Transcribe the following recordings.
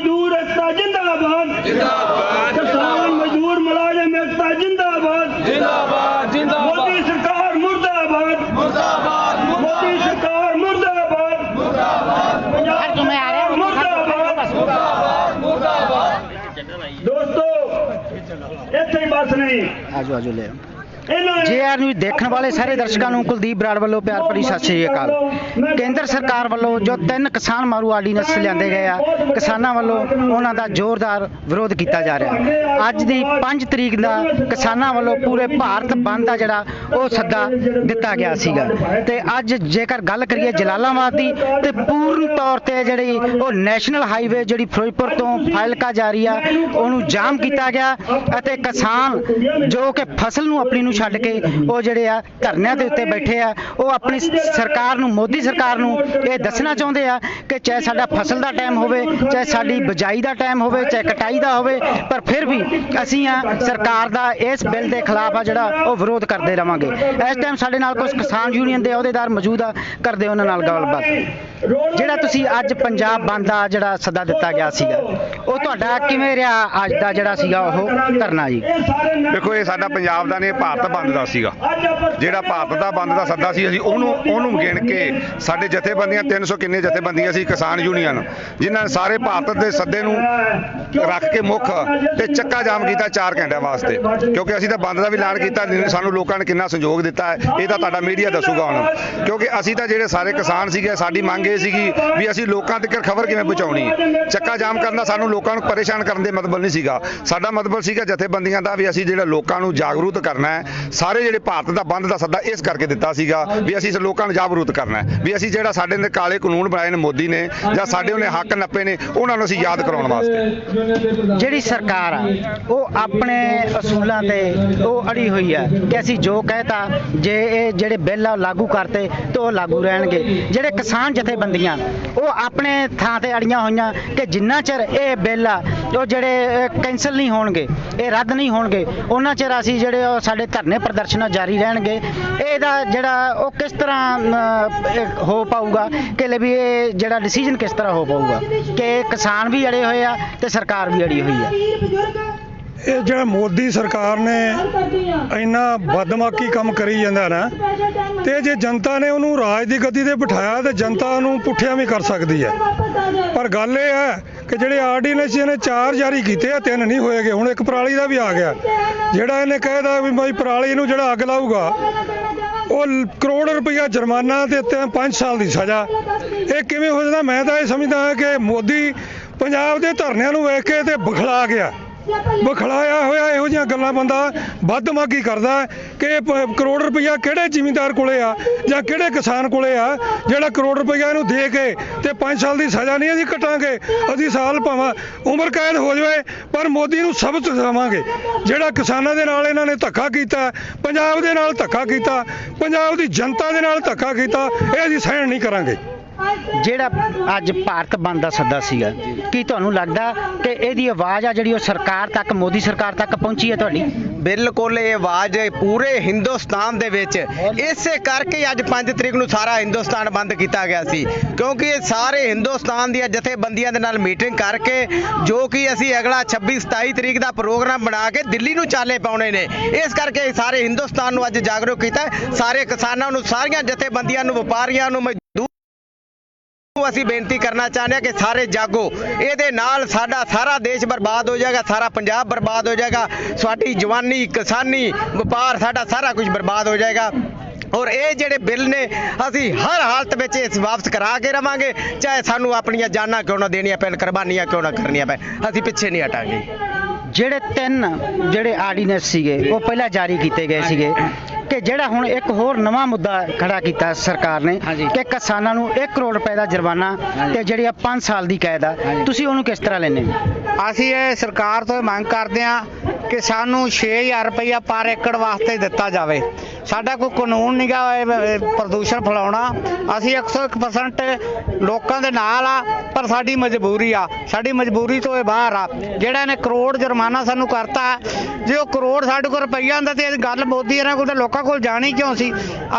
ਮਜ਼ਦੂਰ ਇਕਤਾ ਜਿੰਦਾਬਾਦ। ਜਿੰਦਾਬਾਦ ਕਿਸਾਨ ਮਜ਼ਦੂਰ ਮੁਲਾਜ਼ਮ ਇਕਤਾ ਜਿੰਦਾਬਾਦ। ਜਿੰਦਾਬਾਦ ਜਿੰਦਾਬਾਦ। ਮੋਦੀ ਸਰਕਾਰ ਮੁਰਦਾਬਾਦ। ਮੁਰਦਾਬਾਦ ਮੋਦੀ ਸਰਕਾਰ ਮੁਰਦਾਬਾਦ। ਮੁਰਦਾਬਾਦ ਪੰਜਾਬ ਦੋਸਤੋ ਇੱਥੇ ਹੀ ਬਸ ਨਹੀਂ। ਆਜੋ ਆਜੋ ਲੈ ਜੇ ਆਰ ਨੂੰ ਦੇਖਣ ਵਾਲੇ ਸਾਰੇ ਦਰਸ਼ਕਾਂ ਨੂੰ ਕੁਲਦੀਪ ਬਰਾੜ ਵੱਲੋਂ ਪਿਆਰ ਭਰੀ ਸਤਿ ਸ਼੍ਰੀ ਅਕਾਲ। ਕੇਂਦਰ ਸਰਕਾਰ ਵੱਲੋਂ ਜੋ ਤਿੰਨ ਕਿਸਾਨ ਮਾਰੂ ਆਰਡੀਨੈਂਸ ਲਿਆਂਦੇ ਗਏ ਆ, ਕਿਸਾਨਾਂ ਵੱਲੋਂ ਉਹਨਾਂ ਦਾ ਜ਼ੋਰਦਾਰ ਵਿਰੋਧ ਕੀਤਾ ਜਾ ਰਿਹਾ। ਅੱਜ ਦੀ 5 ਤਰੀਕ ਦਾ ਕਿਸਾਨਾਂ ਵੱਲੋਂ ਪੂਰੇ ਭਾਰਤ ਬੰਦ ਦਾ ਜਿਹੜਾ ਉਹ ਸੱਦਾ ਦਿੱਤਾ ਗਿਆ ਸੀਗਾ। ਤੇ ਅੱਜ ਜੇਕਰ ਗੱਲ ਕਰੀਏ ਜਲਾਲਾਬਾਦ ਦੀ, ਤੇ ਪੂਰਨ ਤੌਰ ਤੇ ਜਿਹੜੀ ਉਹ ਨੈਸ਼ਨਲ ਹਾਈਵੇ ਜਿਹੜੀ ਫਿਰੋਜ਼ਪੁਰ ਤੋਂ ਫਾਇਲਕਾ ਜਾ ਰਹੀ ਆ, ਉਹਨੂੰ ਜਾਮ ਕੀਤਾ ਗਿਆ ਅਤੇ ਕਿਸਾਨ ਜੋ ਕਿ ਫਸਲ ਨੂੰ ਆਪਣੀ ਨੂੰ ਛੱਡ ਕੇ ਉਹ ਜਿਹੜੇ ਆ ਧਰਨਿਆਂ ਦੇ ਉੱਤੇ ਬੈਠੇ ਆ, ਉਹ ਆਪਣੀ ਸਰਕਾਰ ਨੂੰ ਮੋਦੀ ਸਰਕਾਰ ਨੂੰ ਇਹ ਦੱਸਣਾ ਚਾਹੁੰਦੇ ਆ ਕਿ ਚਾਹੇ ਸਾਡਾ ਫਸਲ ਦਾ ਟਾਈਮ ਹੋਵੇ, ਚਾਹੇ ਸਾਡੀ ਬਿਜਾਈ ਦਾ ਟਾਈਮ ਹੋਵੇ, ਚਾਹੇ ਕਟਾਈ ਦਾ ਹੋਵੇ, ਪਰ ਫਿਰ ਵੀ ਅਸੀਂ ਆ ਸਰਕਾਰ ਦਾ ਇਸ ਬਿੱਲ ਦੇ ਖਿਲਾਫ ਆ ਜਿਹੜਾ ਉਹ ਵਿਰੋਧ ਕਰਦੇ ਰਵਾਂਗੇ। ਇਸ ਟਾਈਮ ਸਾਡੇ ਨਾਲ ਕੁਝ ਕਿਸਾਨ ਯੂਨੀਅਨ ਦੇ ਅਹੁਦੇਦਾਰ ਮੌਜੂਦ ਆ, ਕਰਦੇ ਉਹਨਾਂ ਨਾਲ ਗੱਲਬਾਤ। ਜਿਹੜਾ ਤੁਸੀਂ ਅੱਜ ਪੰਜਾਬ ਬੰਦ ਦਾ ਜਿਹੜਾ ਸੱਦਾ ਦਿੱਤਾ ਗਿਆ ਸੀਗਾ, ਉਹ ਤੁਹਾਡਾ ਕਿਵੇਂ ਰਿਹਾ ਅੱਜ ਦਾ ਜਿਹੜਾ ਸੀਗਾ ਉਹ ਧਰਨਾ ਜੀ? ਦੇਖੋ, ਇਹ ਸਾਡਾ ਪੰਜਾਬ ਦਾ ਨਹੀਂ ਭਾਰਤ ਬੰਦ ਦਾ ਸੀਗਾ। ਜਿਹੜਾ ਭਾਰਤ ਦਾ ਬੰਦ ਦਾ ਸੱਦਾ ਸੀ, ਅਸੀਂ ਉਹਨੂੰ ਉਹਨੂੰ ਗਿਣ ਕੇ ਸਾਡੇ ਜਥੇਬੰਦੀਆਂ 300 ਕਿੰਨੇ ਜਥੇਬੰਦੀਆਂ ਸੀ ਕਿਸਾਨ ਯੂਨੀਅਨ, ਜਿਨ੍ਹਾਂ ਨੇ ਸਾਰੇ ਭਾਰਤ ਦੇ ਸੱਦੇ ਨੂੰ ਰੱਖ ਕੇ ਮੁੱਖ ਤੇ ਚੱਕਾ ਜਾਮ ਕੀਤਾ 4 ਘੰਟਿਆਂ ਵਾਸਤੇ। ਕਿਉਂਕਿ ਅਸੀਂ ਤਾਂ ਬੰਦ ਦਾ ਵੀ ਐਲਾਨ ਕੀਤਾ ਸਾਨੂੰ ਲੋਕਾਂ ਨੇ ਕਿੰਨਾ ਸਹਿਯੋਗ ਦਿੱਤਾ ਹੈ, ਇਹ ਤਾਂ ਤੁਹਾਡਾ ਮੀਡੀਆ ਦੱਸੂਗਾ ਹੁਣ। ਕਿਉਂਕਿ ਅਸੀਂ ਤਾਂ ਜਿਹੜੇ ਸਾਰੇ ਕਿਸਾਨ ਸੀਗੇ, ਸਾਡੀ ਮੰਗ ਇਹ ਸੀਗੀ ਵੀ ਅਸੀਂ ਲੋਕਾਂ ਤੱਕ ਖਬਰ ਕਿਵੇਂ ਪਹੁੰਚਾਉਣੀ ਹੈ। ਚੱਕਾ ਜਾਮ ਕਰਨਾ ਸਾਨੂੰ ਲੋਕਾਂ ਨੂੰ ਪਰੇਸ਼ਾਨ ਕਰਨ ਦੇ ਮਤਲਬ ਨਹੀਂ ਸੀਗਾ। ਸਾਡਾ ਮਤਲਬ ਸੀਗਾ ਜਥੇਬੰਦੀਆਂ ਦਾ ਵੀ ਅਸੀਂ ਜਿਹੜਾ ਲੋਕਾਂ ਨੂੰ ਜਾਗਰੂਕ ਕਰਨਾ ਹੈ, ਸਾਰੇ ਜਿਹੜੇ ਭਾਰਤ ਦਾ ਬੰਦ ਦਾ ਸੱਦਾ ਇਸ ਕਰਕੇ ਦਿੱਤਾ ਸੀਗਾ ਵੀ ਅਸੀਂ ਲੋਕਾਂ ਨੂੰ ਜਾਗਰੂਕ ਕਰਨਾ ਹੈ। ਵੀ ਅਸੀਂ ਜਿਹੜਾ ਸਾਡੇ ਨੇ ਕਾਲੇ ਕਾਨੂੰਨ ਬਣਾਏ ਨੇ ਮੋਦੀ ਨੇ, ਜਾਂ ਸਾਡੇ ਉਹਨੇ ਹੱਕ ਨੱਪੇ ਨੇ, ਉਹਨਾਂ ਨੂੰ ਅਸੀਂ ਯਾਦ ਕਰਾਉਣ ਵਾਸਤੇ। ਜਿਹੜੀ ਸਰਕਾਰ ਆ, ਉਹ ਆਪਣੇ ਅਸੂਲਾਂ ਤੇ ਉਹ ਅੜੀ ਹੋਈ ਆ ਕਿ ਅਸੀਂ ਜੋ ਕਹਿਤਾ, ਜੇ ਇਹ ਜਿਹੜੇ ਬਿੱਲ ਆ ਉਹ ਲਾਗੂ ਕਰਤੇ, ਤਾਂ ਉਹ ਲਾਗੂ ਰਹਿਣਗੇ। ਜਿਹੜੇ ਕਿਸਾਨ ਜਥੇਬੰਦੀਆਂ, ਉਹ ਆਪਣੇ ਥਾਂ ਤੇ ਅੜੀਆਂ ਹੋਈਆਂ ਕਿ ਜਿੰਨਾ ਚਿਰ ਇਹ ਬਿੱਲ ਆ, ਉਹ ਜਿਹੜੇ ਕੈਂਸਲ ਨਹੀਂ ਹੋਣਗੇ, ਇਹ ਰੱਦ ਨਹੀਂ ਹੋਣਗੇ, ਉਹਨਾਂ ਚਿਰ ਅਸੀਂ ਜਿਹੜੇ ਉਹ ਸਾਡੇ ਧਰਨੇ ਪ੍ਰਦਰਸ਼ਨ ਜਾਰੀ ਰਹਿਣਗੇ। ਇਹਦਾ ਜਿਹੜਾ, ਉਹ ਕਿਸ ਤਰ੍ਹਾਂ ਹੋ ਪਾਊਗਾ ਕਿ ਲੈ ਵੀ ਇਹ ਜਿਹੜਾ ਡਿਸੀਜਨ ਕਿਸ ਤਰ੍ਹਾਂ ਹੋ ਪਾਊਗਾ? ਕਿ ਕਿਸਾਨ ਵੀ ਅੜੇ ਹੋਏ ਆ ਤੇ ਸਰਕਾਰ ਵੀ ਅੜੀ ਹੋਈ ਆ? ਇਹ ਜਿਹੜਾ ਮੋਦੀ ਸਰਕਾਰ ਨੇ ਇੰਨਾ ਬਦਮਾਕੀ ਕੰਮ ਕਰੀ ਜਾਂਦਾ ਨਾ, ਤੇ ਜੇ ਜਨਤਾ ਨੇ ਉਹਨੂੰ ਰਾਜ ਦੀ ਗਤੀ ਤੇ ਬਿਠਾਇਆ ਤੇ ਜਨਤਾ ਉਹਨੂੰ ਪੁੱਠਿਆਂ ਵੀ ਕਰ ਸਕਦੀ ਹੈ ਪਰ ਗੱਲ ਇਹ ਹੈ ਕਿ ਜਿਹੜੇ ਆਰਡੀਨੈਂਸ ਇਹਨੇ ਚਾਰ ਜਾਰੀ ਕੀਤੇ ਆ, ਤਿੰਨ ਨਹੀਂ ਹੋਏਗੇ। ਹੁਣ ਇੱਕ ਪਰਾਲੀ ਦਾ ਵੀ ਆ ਗਿਆ। ਜਿਹੜਾ ਇਹਨੇ ਕਹਿਦਾ ਵੀ ਬਈ ਪਰਾਲੀ ਨੂੰ ਜਿਹੜਾ ਅੱਗ ਲਾਊਗਾ ਉਹ ਕਰੋੜ ਰੁਪਇਆ ਜੁਰਮਾਨਾ ਤੇ 5 ਸਾਲ ਦੀ ਸਜ਼ਾ। ਇਹ ਕਿਵੇਂ ਹੋ ਜਾਂਦਾ? ਮੈਂ ਤਾਂ ਇਹ ਸਮਝਦਾ ਕਿ ਮੋਦੀ ਪੰਜਾਬ ਦੇ ਧਰਨਿਆਂ ਨੂੰ ਵੇਖ ਕੇ ਤੇ ਬਖਲਾ ਗਿਆ। ਬਖਲਾਇਆ ਹੋਇਆ ਇਹੋ ਜਿਹੀਆਂ ਗੱਲਾਂ ਬੰਦਾ ਵੱਧਮਾਗੀ ਕਰਦਾ ਕਿ ਪ- ਕਰੋੜ ਰੁਪਈਆ ਕਿਹੜੇ ਜ਼ਿਮੀਂਦਾਰ ਕੋਲੇ ਆ ਜਾਂ ਕਿਹੜੇ ਕਿਸਾਨ ਕੋਲੇ ਆ ਜਿਹੜਾ ਕਰੋੜ ਰੁਪਈਆ ਇਹਨੂੰ ਦੇ ਕੇ ਤੇ 5 ਸਾਲ ਦੀ ਸਜ਼ਾ ਨਹੀਂ ਅਸੀਂ ਕੱਟਾਂਗੇ, ਅਸੀਂ ਸਾਲ ਭਾਵਾਂ, ਉਮਰ ਕੈਦ ਹੋ ਜਾਵੇ, ਪਰ ਮੋਦੀ ਨੂੰ ਸਬਕ ਸਿਖਾਵਾਂਗੇ। ਜਿਹੜਾ ਕਿਸਾਨਾਂ ਦੇ ਨਾਲ ਇਹਨਾਂ ਨੇ ਧੱਕਾ ਕੀਤਾ, ਪੰਜਾਬ ਦੇ ਨਾਲ ਧੱਕਾ ਕੀਤਾ, ਪੰਜਾਬ ਦੀ ਜਨਤਾ ਦੇ ਨਾਲ ਧੱਕਾ ਕੀਤਾ, ਇਹ ਅਸੀਂ ਸਹਿਣ ਨਹੀਂ ਕਰਾਂਗੇ। ਜਿਹੜਾ ਅੱਜ ਭਾਰਤ ਬੰਦ ਦਾ ਸੱਦਾ ਸੀਗਾ, ਕੀ ਤੁਹਾਨੂੰ ਲੱਗਦਾ ਕਿ ਇਹਦੀ ਆਵਾਜ਼ ਆ ਜਿਹੜੀ ਉਹ ਸਰਕਾਰ ਤੱਕ, ਮੋਦੀ ਸਰਕਾਰ ਤੱਕ ਪਹੁੰਚੀ ਹੈ ਤੁਹਾਡੀ? ਬਿਲਕੁਲ, ਇਹ ਆਵਾਜ਼ ਪੂਰੇ ਹਿੰਦੁਸਤਾਨ ਦੇ ਵਿੱਚ। ਇਸੇ ਕਰਕੇ ਅੱਜ 5 ਤਰੀਕ ਨੂੰ ਸਾਰਾ ਹਿੰਦੁਸਤਾਨ ਬੰਦ ਕੀਤਾ ਗਿਆ ਸੀ, ਕਿਉਂਕਿ ਇਹ ਸਾਰੇ ਹਿੰਦੁਸਤਾਨ ਦੀਆਂ ਜਥੇਬੰਦੀਆਂ ਦੇ ਨਾਲ ਮੀਟਿੰਗ ਕਰਕੇ, ਜੋ ਕਿ ਅਸੀਂ ਅਗਲਾ 26 27 ਤਰੀਕ ਦਾ ਪ੍ਰੋਗਰਾਮ ਬਣਾ ਕੇ ਦਿੱਲੀ ਨੂੰ ਚਾਲੇ ਪਾਉਣੇ ਨੇ। ਇਸ ਕਰਕੇ ਸਾਰੇ ਹਿੰਦੁਸਤਾਨ ਨੂੰ ਅੱਜ ਜਾਗਰੂਕ ਕੀਤਾ ਸਾਰੇ ਕਿਸਾਨਾਂ ਨੂੰ, ਸਾਰੀਆਂ ਜਥੇਬੰਦੀਆਂ ਨੂੰ, ਵਪਾਰੀਆਂ ਨੂੰ ਮਜ਼ਦੂਰ ਨੂੰ ਅਸੀਂ ਬੇਨਤੀ ਕਰਨਾ ਚਾਹੁੰਦੇ ਹਾਂ ਕਿ ਸਾਰੇ ਜਾਗੋ, ਇਹਦੇ ਨਾਲ ਸਾਡਾ ਸਾਰਾ ਦੇਸ਼ ਬਰਬਾਦ ਹੋ ਜਾਏਗਾ, ਸਾਰਾ ਪੰਜਾਬ ਬਰਬਾਦ ਹੋ ਜਾਏਗਾ, ਸਾਡੀ ਜਵਾਨੀ, ਕਿਸਾਨੀ, ਵਪਾਰ, ਸਾਡਾ ਸਾਰਾ ਕੁਝ ਬਰਬਾਦ ਹੋ ਜਾਏਗਾ। ਔਰ ਇਹ ਜਿਹੜੇ ਬਿੱਲ ਨੇ, ਅਸੀਂ ਹਰ ਹਾਲਤ ਵਿੱਚ ਇਸ ਵਾਪਸ ਕਰਾ ਕੇ ਰਵਾਂਗੇ, ਚਾਹੇ ਸਾਨੂੰ ਆਪਣੀਆਂ ਜਾਨਾਂ ਕਿਉਂ ਨਾ ਦੇਣੀਆਂ ਪੈਣ, ਕੁਰਬਾਨੀਆਂ ਕਿਉਂ ਨਾ ਕਰਨੀਆਂ ਪੈਣ, ਅਸੀਂ ਪਿੱਛੇ ਨਹੀਂ ਹਟਾਂਗੇ। ਜਿਹੜੇ ਤਿੰਨ ਜਿਹੜੇ ਆਰਡੀਨੈਂਸ ਸੀਗੇ, ਉਹ ਪਹਿਲਾਂ ਜਾਰੀ ਕੀਤੇ ਗਏ ਸੀਗੇ। ਕਿ ਜਿਹੜਾ ਹੁਣ ਇੱਕ ਹੋਰ ਨਵਾਂ ਮੁੱਦਾ ਖੜਾ ਕੀਤਾ ਸਰਕਾਰ ਨੇ ਕਿ ਕਿਸਾਨਾਂ ਨੂੰ 1 ਕਰੋੜ ਰੁਪਏ ਦਾ ਜੁਰਮਾਨਾ ਤੇ ਜਿਹੜੀ ਆ 5 ਸਾਲ ਦੀ ਕੈਦ ਆ ਤੁਸੀਂ ਉਹਨੂੰ ਕਿਸ ਤਰ੍ਹਾਂ ਲੈਨੇ ਅਸੀਂ ਇਹ ਸਰਕਾਰ ਤੋਂ ਮੰਗ ਕਰਦੇ ਹਾਂ ਕਿ ਸਾਨੂੰ 6000 ਰੁਪਇਆ ਪਰ ਏਕੜ ਵਾਸਤੇ ਦਿੱਤਾ ਜਾਵੇ। ਸਾਡਾ ਕੋਈ ਕਾਨੂੰਨ ਨਹੀਂਗਾ ਪ੍ਰਦੂਸ਼ਣ ਫੈਲਾਉਣਾ। ਅਸੀਂ 101% ਲੋਕਾਂ ਦੇ ਨਾਲ ਆ, ਪਰ ਸਾਡੀ ਮਜਬੂਰੀ ਆ। ਸਾਡੀ ਮਜਬੂਰੀ ਤੋਂ ਇਹ ਬਾਹਰ ਆ। ਜਿਹੜਾ ਇਹਨੇ ਕਰੋੜ ਜੁਰਮਾਨਾ ਸਾਨੂੰ ਕਰਤਾ, ਜੇ ਉਹ ਕਰੋੜ ਸਾਡੇ ਕੋਲ ਰੁਪਈਆ ਹੁੰਦਾ ਤੇ ਇਹ ਗੱਲ ਮੋਦੀ ਇਹਨਾਂ ਕੋਲ ਲੋਕਾਂ ਕੋਲ ਜਾਣੀ ਕਿਉਂ ਸੀ?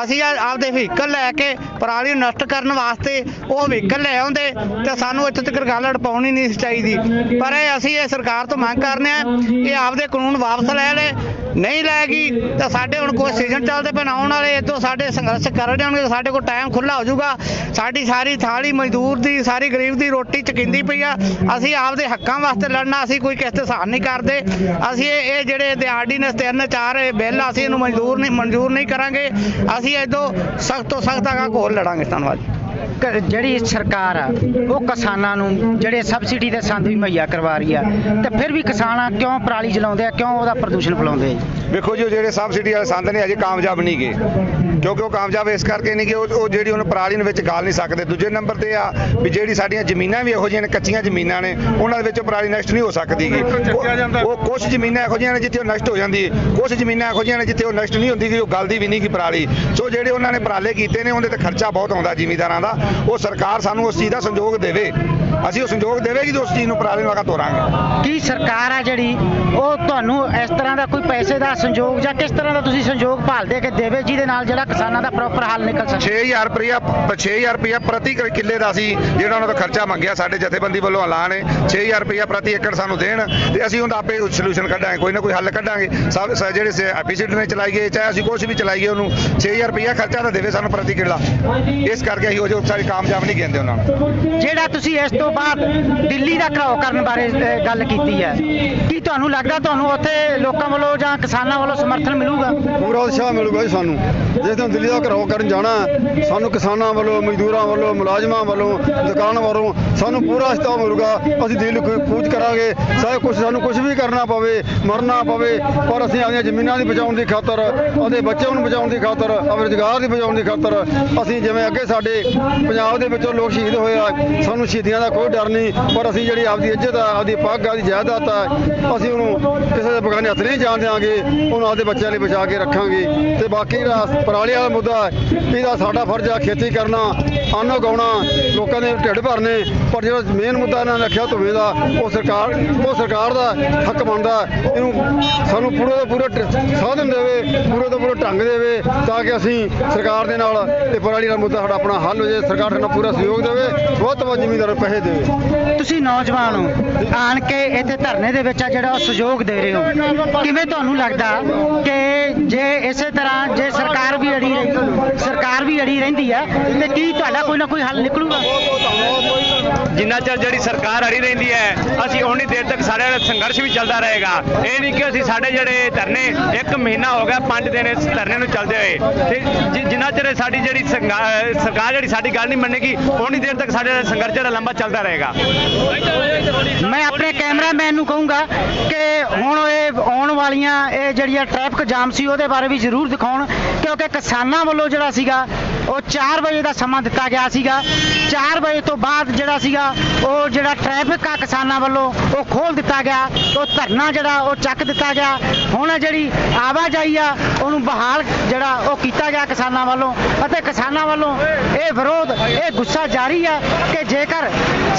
ਅਸੀਂ ਆਪਦੇ ਵਹੀਕਲ ਲੈ ਕੇ ਪਰਾਲੀ ਨੂੰ ਨਸ਼ਟ ਕਰਨ ਵਾਸਤੇ ਉਹ ਵਹੀਕਲ ਲੈ ਆਉਂਦੇ, ਤੇ ਸਾਨੂੰ ਇੱਥੇ ਤੱਕ ਗੱਲ ਅੜਪਾਉਣੀ ਨਹੀਂ ਚਾਹੀਦੀ। ਪਰ ਇਹ ਅਸੀਂ ਇਹ ਸਰਕਾਰ ਤੋਂ ਮੰਗ ਕਰਨੇ ਆ ਕਿ ਆਪਦੇ ਕਾਨੂੰਨ ਵਾਪਸ ਲੈ ਲੈ। ਨਹੀਂ ਲੈਗੀ ਤਾਂ ਸਾਡੇ ਹੁਣ ਕੋਈ ਸੀਜ਼ਨ ਚੱਲਦੇ ਪਏ ਆਉਣ ਵਾਲੇ ਇਦੋਂ ਸਾਡੇ ਸੰਘਰਸ਼ ਕਰ ਰਹੇ ਹੋਣਗੇ ਸਾਡੇ ਕੋਲ ਟਾਈਮ ਖੁੱਲਾ ਹੋ ਜਾਊਗਾ। ਸਾਡੀ ਸਾਰੀ ਥਾਲੀ ਮਜ਼ਦੂਰ ਦੀ, ਸਾਰੀ ਗਰੀਬ ਦੀ ਰੋਟੀ ਚਕਿੰਦੀ ਪਈ ਆ। ਅਸੀਂ ਆਪਦੇ ਹੱਕਾਂ ਵਾਸਤੇ ਲੜਨਾ, ਅਸੀਂ ਕੋਈ ਕਿਸੇ ਤੇ ਸਹਾਰ ਨਹੀਂ ਕਰਦੇ। ਅਸੀਂ ਇਹ ਇਹ ਜਿਹੜੇ ਦੇ ਆਰਡੀਨੈਂਸ ਤਿੰਨ ਚਾਰ ਇਹ ਬਿੱਲ, ਅਸੀਂ ਇਹਨੂੰ ਮਜ਼ਦੂਰ ਨਹੀਂ ਮਨਜ਼ੂਰ ਨਹੀਂ ਕਰਾਂਗੇ। ਅਸੀਂ ਇਦੋਂ ਸਖਤ ਤੋਂ ਸਖਤ ਆਗਾ ਕੋਲ ਲੜਾਂਗੇ, ਧੰਨਵਾਦ ਕ- ਜਿਹੜੀ ਸਰਕਾਰ ਆ, ਉਹ ਕਿਸਾਨਾਂ ਨੂੰ ਜਿਹੜੇ ਸਬਸਿਡੀ ਦੇ ਸੰਦ ਵੀ ਮੁਹੱਈਆ ਕਰਵਾ ਰਹੀ ਆ, ਤੇ ਫਿਰ ਵੀ ਕਿਸਾਨ ਕਿਉਂ ਪਰਾਲੀ ਜਲਾਉਂਦੇ ਆ, ਕਿਉਂ ਉਹਦਾ ਪ੍ਰਦੂਸ਼ਣ ਫੈਲਾਉਂਦੇ ਆ ਜੀ? ਵੇਖੋ ਜੀ, ਉਹ ਜਿਹੜੇ ਸਬਸਿਡੀ ਵਾਲੇ ਸੰਦ ਨੇ, ਅਜੇ ਕਾਮਯਾਬ ਨਹੀਂ ਗਏ। ਕਿਉਂਕਿ ਉਹ ਕਾਮਯਾਬ ਇਸ ਕਰਕੇ ਨਹੀਂ ਕਿ ਉਹ ਜਿਹੜੀ ਉਹਨੂੰ ਪਰਾਲੀ ਨੂੰ ਵਿੱਚ ਗਾਲ ਨਹੀਂ ਸਕਦੇ। ਦੂਜੇ ਨੰਬਰ ਤੇ ਆ ਵੀ ਜਿਹੜੀ ਸਾਡੀਆਂ ਜ਼ਮੀਨਾਂ ਵੀ ਇਹੋ ਜਿਹੀਆਂ ਨੇ ਕੱਚੀਆਂ ਜ਼ਮੀਨਾਂ ਨੇ ਉਹਨਾਂ ਦੇ ਵਿੱਚ ਪਰਾਲੀ ਨਸ਼ਟ ਨਹੀਂ ਹੋ ਸਕਦੀ ਗੀ। ਉਹ- ਕੁਝ ਜ਼ਮੀਨਾਂ ਇਹੋ ਜਿਹੀਆਂ ਨੇ ਜਿੱਥੇ ਉਹ ਨਸ਼ਟ ਹੋ ਜਾਂਦੀ ਹੈ ਕੁਝ ਜ਼ਮੀਨਾਂ ਇਹੋ ਜਿਹੀਆਂ ਨੇ ਜਿੱਥੇ ਉਹ ਨਸ਼ਟ ਨਹੀਂ ਹੁੰਦੀ ਗੀ ਉਹ ਗਲਦੀ ਵੀ ਨਹੀਂ ਗੀ ਪਰਾਲੀ। ਸੋ ਜਿਹੜੇ ਉਹਨਾਂ ਨੇ ਪਰਾਲੇ ਕੀਤੇ ਨੇ ਉਹਦੇ ਤੇ ਖਰਚਾ ਬਹੁਤ ਆਉਂਦਾ ਜ਼ਿਮੀਂਦਾਰਾਂ ਦਾ। ਉਹ ਸਰਕਾਰ ਸਾਨੂੰ ਉਸ ਚੀਜ਼ ਦਾ ਸੰਯੋਗ ਦੇਵੇ। ਅਸੀਂ ਉਹ ਸੰਯੋਗ ਦੇਵੇਗੀ ਤਾਂ ਉਸ ਚੀਜ਼ ਨੂੰ ਪਰਾਲੀ ਨੂੰ ਆਗਾ ਤੋਰਾਂਗੇ। ਕੀ ਸਰਕਾਰ ਆ ਜਿਹੜੀ ਉਹ ਤੁਹਾਨੂੰ ਇਸ ਤਰ੍ਹਾਂ ਦਾ ਕੋਈ ਪੈਸੇ ਦਾ ਸੰਯੋਗ ਜਾਂ ਕਿਸ ਤਰ੍ਹਾਂ ਦਾ ਤੁਸੀਂ ਸੰਯੋਗ ਭਾਲਦੇ ਕਿ ਦੇਵੇ ਜਿਹਦੇ ਨਾਲ ਜਿਹੜਾ ਕਿਸਾਨਾਂ ਦਾ ਪ੍ਰੋਪਰ ਹੱਲ ਨਿਕਲ ਸਕੇ 6000 ਰੁਪਇਆ 6000 ਰੁਪਇਆ ਪ੍ਰਤੀ ਕਿੱਲੇ ਦਾ ਸੀ ਜਿਹੜਾ ਉਹਨਾਂ ਤੋਂ ਖਰਚਾ ਮੰਗਿਆ ਸਾਡੇ ਜਥੇਬੰਦੀ ਵੱਲੋਂ ਐਲਾਨ ਹੈ। 6000 ਰੁਪਇਆ ਪ੍ਰਤੀ ਏਕੜ ਸਾਨੂੰ ਦੇਣ ਤੇ ਅਸੀਂ ਉਹਦਾ ਆਪੇ ਸੋਲੂਸ਼ਨ ਕੱਢਾਂਗੇ ਕੋਈ ਨਾ ਕੋਈ ਹੱਲ ਕੱਢਾਂਗੇ। ਸਭ ਜਿਹੜੇ ਐਪੀਸੀਡ ਨੇ ਚਲਾਈਏ ਚਾਹੇ ਅਸੀਂ ਕੁਝ ਵੀ ਚਲਾਈਏ ਉਹਨੂੰ 6000 ਰੁਪਇਆ ਖਰਚਾ ਤਾਂ ਦੇਵੇ ਸਾਨੂੰ ਪ੍ਰਤੀ ਕਿੱਲਾ। ਇਸ ਕਰਕੇ ਅਸੀਂ ਉਹ ਜੋ ਸਾਰੀ ਕਾਮਯਾਬ ਨਹੀਂ ਕਹਿੰਦੇ ਉਹਨਾਂ ਨੂੰ। ਜਿਹੜਾ ਤੁਸੀਂ ਇਸ ਤੋਂ ਬਾਅਦ ਦਿੱਲੀ ਦਾ ਘਰਾਓ ਕਰਨ ਬਾਰੇ ਗੱਲ ਕੀਤੀ ਹੈ ਕੀ ਤੁਹਾਨੂੰ ਲੱਗਦਾ ਤੁਹਾਨੂੰ ਉੱਥੇ ਲੋਕਾਂ ਵੱਲੋਂ ਜਾਂ ਕਿਸਾਨਾਂ ਵੱਲੋਂ ਸਮਰਥਨ ਮਿਲੂਗਾ? ਪੂਰਾ ਉਤਸ਼ਾਹ ਮਿਲੂਗਾ ਜੀ ਸਾਨੂੰ। ਜਿਸ ਦਿਨ ਦਿੱਲੀ ਦਾ ਘਰੋਂ ਕਰਨ ਜਾਣਾ। ਸਾਨੂੰ ਕਿਸਾਨਾਂ ਵੱਲੋਂ, ਮਜ਼ਦੂਰਾਂ ਵੱਲੋਂ, ਮੁਲਾਜ਼ਮਾਂ ਵੱਲੋਂ, ਦੁਕਾਨ ਵੱਲੋਂ ਸਾਨੂੰ ਪੂਰਾ ਉਤਸ਼ਾਹ ਮਿਲੂਗਾ ਅਸੀਂ ਦਿਲ ਨੂੰ ਕਰਾਂਗੇ। ਚਾਹੇ ਕੁਝ ਸਾਨੂੰ ਕੁਝ ਵੀ ਕਰਨਾ ਪਵੇ ਮਰਨਾ ਪਵੇ ਪਰ ਅਸੀਂ ਆਪਣੀਆਂ ਜ਼ਮੀਨਾਂ ਦੀ ਬਚਾਉਣ ਦੀ ਖਾਤਰ ਆਪਣੇ ਬੱਚਿਆਂ ਨੂੰ ਬਚਾਉਣ ਦੀ ਖਾਤਰ ਆਪਣੇ ਰੁਜ਼ਗਾਰ ਦੀ ਬਚਾਉਣ ਦੀ ਖਾਤਰ ਅਸੀਂ ਜਿਵੇਂ ਅੱਗੇ ਸਾਡੇ ਪੰਜਾਬ ਦੇ ਵਿੱਚੋਂ ਲੋਕ ਸ਼ਹੀਦ ਹੋਏ ਆ ਸਾਨੂੰ ਸ਼ਹੀਦੀਆਂ ਦਾ ਕੋਈ ਡਰ ਨਹੀਂ ਪਰ ਅਸੀਂ ਜਿਹੜੀ ਆਪਦੀ ਇੱਜ਼ਤ ਆ ਆਪਦੀ ਪੱਗ ਆਪਦੀ ਜਾਇਦਾਦ ਆ ਅਸੀਂ ਉਹਨੂੰ ਕਿਸੇ ਦੇ ਬਗਾਨੇ ਹੱਥ ਨਹੀਂ ਜਾਣ ਦਿਆਂਗੇ ਉਹਨੂੰ ਆਪਦੇ ਬੱਚਿਆਂ ਲਈ ਬਚਾ ਕੇ ਰੱਖਾਂਗੇ। ਤੇ ਬਾਕੀ ਜਿਹੜਾ ਪਰਾਲੀ ਵਾਲਾ ਮੁੱਦਾ ਹੈ, ਇਹਦਾ ਸਾਡਾ ਫਰਜ਼ ਆ ਖੇਤੀ ਕਰਨਾ ਅੰਨ ਉਗਾਉਣਾ ਲੋਕਾਂ ਦੇ ਢਿੱਡ ਭਰਨੇ ਪਰ ਜਿਹੜਾ ਮੇਨ ਮੁੱਦਾ ਇਹਨਾਂ ਨੇ ਰੱਖਿਆ ਧੂਏ ਦਾ, ਉਹ ਸਰਕਾਰ ਉਹ ਸਰਕਾਰ ਦਾ ਹੱਕ ਬਣਦਾ ਇਹਨੂੰ ਸਾਨੂੰ ਪੂਰੇ ਦਾ ਪੂਰਾ ਸਾਧਨ ਦੇਵੇ, ਪੂਰੇ ਦਾ ਪੂਰਾ ਢੰਗ ਦੇਵੇ, ਤਾਂ ਕਿ ਅਸੀਂ ਸਰਕਾਰ ਦੇ ਨਾਲ ਇਹ ਪਰਾਲੀ ਦਾ ਮੁੱਦਾ ਸਾਡਾ ਆਪਣਾ ਹੱਲ ਹੋ ਜਾਏ, ਸਰਕਾਰ ਨਾਲ ਪੂਰਾ ਸਹਿਯੋਗ ਦੇਵੇ ਵੱਧ ਤੋਂ ਵੱਧ ਜ਼ਿਮੀਂਦਾਰ ਪੈਸੇ ਦੇਵੇ। ਤੁਸੀਂ ਨੌਜਵਾਨ ਹੋ, ਆਣ ਕੇ ਇੱਥੇ ਧਰਨੇ ਦੇ ਵਿੱਚ ਆ ਜਿਹੜਾ ਉਹ ਸਹਿਯੋਗ ਦੇ ਰਹੇ ਹੋ। ਕਿਵੇਂ ਤੁਹਾਨੂੰ ਲੱਗਦਾ ਕਿ ਜੇ ਇਸੇ ਤਰ੍ਹਾਂ ਜੇ ਸਰਕਾਰ ਵੀ ਅੜੀ ਰਹੀ ਸਰਕਾਰ ਵੀ ਅੜੀ ਰਹਿੰਦੀ ਹੈ ਤੇ ਕੀ ਤੁਹਾਡਾ ਕੋਈ ਨਾ ਕੋਈ ਹੱਲ ਨਿਕਲੂਗਾ? ਜਿੰਨਾ ਚਿਰ ਜਿਹੜੀ ਸਰਕਾਰ ਅੜੀ ਰਹਿੰਦੀ ਹੈ, ਅਸੀਂ ਉਨੀ ਦੇਰ ਤੱਕ ਸਾਡੇ ਨਾਲ ਸੰਘਰਸ਼ ਵੀ ਚੱਲਦਾ ਰਹੇਗਾ। ਇਹ ਨਹੀਂ ਕਿ ਅਸੀਂ ਸਾਡੇ ਜਿਹੜੇ ਧਰਨੇ, ਇੱਕ ਮਹੀਨਾ ਹੋ ਗਿਆ, ਪੰਜ ਦਿਨ ਇਸ ਧਰਨੇ ਨੂੰ ਚੱਲਦੇ ਹੋਏ। ਤੇ ਜਿੰਨਾ ਚਿਰ ਸਾਡੀ ਜਿਹੜੀ ਸਰਕਾਰ ਜਿਹੜੀ ਸਾਡੀ ਗੱਲ ਨਹੀਂ ਮੰਨੇਗੀ, ਉਨੀ ਦੇਰ ਤੱਕ ਸਾਡੇ ਨਾਲ ਸੰਘਰਸ਼ ਜਿਹੜਾ ਲੰਬਾ ਚੱਲਦਾ ਰਹੇਗਾ। ਮੈਂ ਆਪਣੇ ਕੈਮਰਾਮੈਨ ਨੂੰ ਕਹੂੰਗਾ ਕਿ ਹੁਣ ਇਹ ਆਉਣ ਵਾਲੀਆਂ, ਇਹ ਜਿਹੜੀਆਂ ਟ੍ਰੈਫਿਕ ਜਾਮ ਸੀ ਉਹਦੇ ਬਾਰੇ ਵੀ ਜ਼ਰੂਰ ਦਿਖਾਉਣ, ਕਿਉਂਕਿ ਕਿਸਾਨਾਂ ਵੱਲੋਂ ਜਿਹੜਾ ਸੀਗਾ ਉਹ 4 ਵਜੇ ਦਾ ਸਮਾਂ ਦਿੱਤਾ ਗਿਆ ਸੀਗਾ। 4 ਵਜੇ ਤੋਂ ਬਾਅਦ ਜਿਹੜਾ ਸੀਗਾ, ਉਹ ਜਿਹੜਾ ਟ੍ਰੈਫਿਕ ਆ ਕਿਸਾਨਾਂ ਵੱਲੋਂ, ਉਹ ਖੋਲ ਦਿੱਤਾ ਗਿਆ। ਉਹ ਧਰਨਾ ਜਿਹੜਾ, ਉਹ ਚੱਕ ਦਿੱਤਾ ਗਿਆ। ਹੁਣ ਜਿਹੜੀ ਆਵਾਜਾਈ ਆ, ਉਹਨੂੰ ਬਹਾਲ ਜਿਹੜਾ, ਉਹ ਕੀਤਾ ਗਿਆ ਕਿਸਾਨਾਂ ਵੱਲੋਂ। ਅਤੇ ਕਿਸਾਨਾਂ ਵੱਲੋਂ ਇਹ ਵਿਰੋਧ, ਇਹ ਗੁੱਸਾ ਜਾਰੀ ਆ ਕਿ ਜੇਕਰ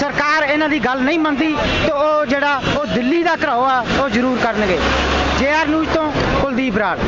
ਸਰਕਾਰ ਇਹਨਾਂ ਦੀ ਗੱਲ ਨਹੀਂ ਮੰਨਦੀ, ਤਾਂ ਉਹ ਜਿਹੜਾ, ਉਹ ਦਿੱਲੀ ਦਾ ਘਰਾਓ ਆ, ਉਹ ਜ਼ਰੂਰ ਕਰਨਗੇ। ਜੇਆਰ ਨਿਊਜ਼ ਤੋਂ ਕੁਲਦੀਪ ਬਰਾੜ